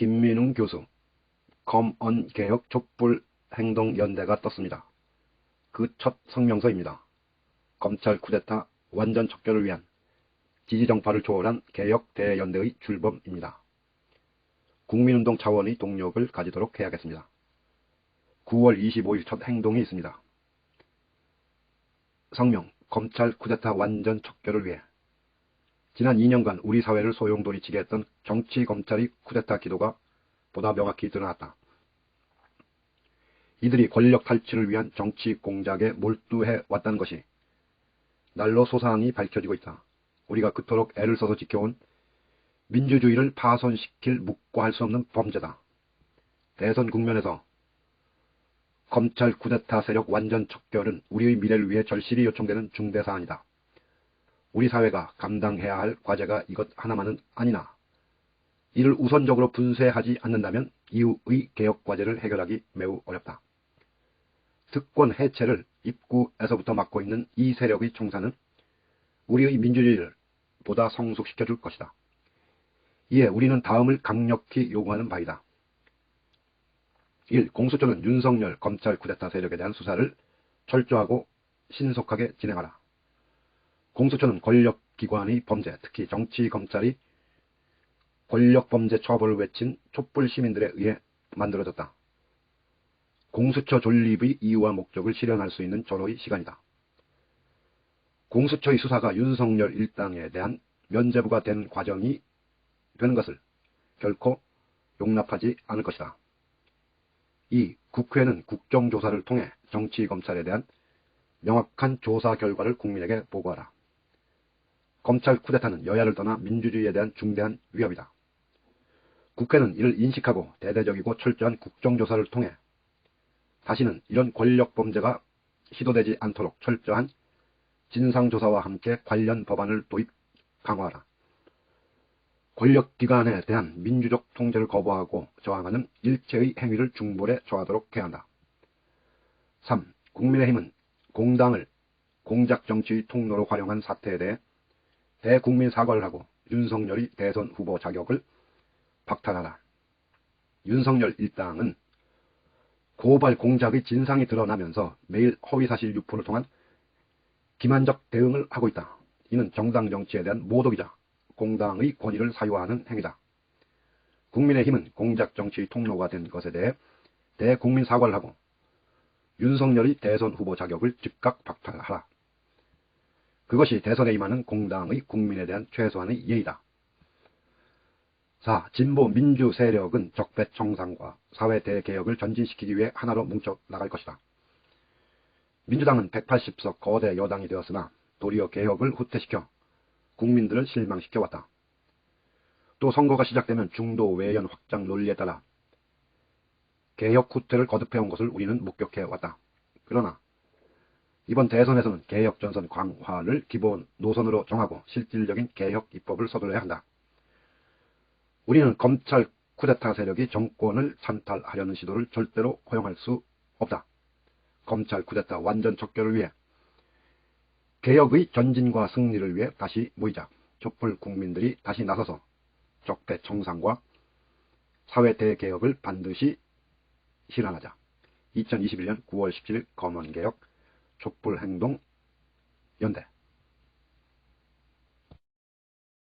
김민웅 교수, 검언개혁 촛불 행동연대가 떴습니다. 그 첫 성명서입니다. 검찰 쿠데타 완전 척결을 위한 지지정파를 초월한 개혁 대연대의 출범입니다. 국민운동 차원의 동력을 가지도록 해야겠습니다. 9월 25일 첫 행동이 있습니다. 성명, 검찰 쿠데타 완전 척결을 위해 지난 2년간 우리 사회를 소용돌이치게 했던 정치 검찰의 쿠데타 기도가 보다 명확히 드러났다. 이들이 권력 탈취를 위한 정치 공작에 몰두해 왔다는 것이 날로 소상히 밝혀지고 있다. 우리가 그토록 애를 써서 지켜온 민주주의를 파손시킬 묵과할 수 없는 범죄다. 대선 국면에서 검찰 쿠데타 세력 완전 척결은 우리의 미래를 위해 절실히 요청되는 중대 사안이다. 우리 사회가 감당해야 할 과제가 이것 하나만은 아니나 이를 우선적으로 분쇄하지 않는다면 이후의 개혁 과제를 해결하기 매우 어렵다. 특권 해체를 입구에서부터 막고 있는 이 세력의 총사는 우리의 민주주의를 보다 성숙시켜 줄 것이다. 이에 우리는 다음을 강력히 요구하는 바이다. 1. 공수처는 윤석열 검찰 쿠데타 세력에 대한 수사를 철저하고 신속하게 진행하라. 공수처는 권력기관의 범죄, 특히 정치 검찰이 권력범죄 처벌을 외친 촛불 시민들에 의해 만들어졌다. 공수처 존립의 이유와 목적을 실현할 수 있는 절호의 시간이다. 공수처의 수사가 윤석열 일당에 대한 면제부가 된 과정이 되는 것을 결코 용납하지 않을 것이다. 2. 국회는 국정조사를 통해 정치 검찰에 대한 명확한 조사 결과를 국민에게 보고하라. 검찰 쿠데타는 여야를 떠나 민주주의에 대한 중대한 위협이다. 국회는 이를 인식하고 대대적이고 철저한 국정조사를 통해 다시는 이런 권력 범죄가 시도되지 않도록 철저한 진상조사와 함께 관련 법안을 도입 강화하라. 권력기관에 대한 민주적 통제를 거부하고 저항하는 일체의 행위를 중벌에 처하도록 해야 한다. 3. 국민의힘은 공당을 공작정치의 통로로 활용한 사태에 대해 대국민 사과를 하고 윤석열이 대선 후보 자격을 박탈하라. 윤석열 일당은 고발 공작의 진상이 드러나면서 매일 허위사실 유포를 통한 기만적 대응을 하고 있다. 이는 정당 정치에 대한 모독이자 공당의 권위를 사유하는 행위다. 국민의힘은 공작 정치의 통로가 된 것에 대해 대국민 사과를 하고 윤석열의 대선 후보 자격을 즉각 박탈하라. 그것이 대선에 임하는 공당의 국민에 대한 최소한의 예의다. 4. 진보 민주 세력은 적폐 청산과 사회 대개혁을 전진시키기 위해 하나로 뭉쳐 나갈 것이다. 민주당은 180석 거대 여당이 되었으나 도리어 개혁을 후퇴시켜 국민들을 실망시켜왔다. 또 선거가 시작되면 중도 외연 확장 논리에 따라 개혁 후퇴를 거듭해온 것을 우리는 목격해왔다. 그러나 이번 대선에서는 개혁 전선 강화를 기본 노선으로 정하고 실질적인 개혁 입법을 서둘러야 한다. 우리는 검찰 쿠데타 세력이 정권을 찬탈하려는 시도를 절대로 허용할 수 없다. 검찰 쿠데타 완전 척결을 위해 개혁의 전진과 승리를 위해 다시 모이자. 촛불 국민들이 다시 나서서 적폐 청산과 사회 대개혁을 반드시 실현하자. 2021년 9월 17일 검언개혁 촛불 행동 연대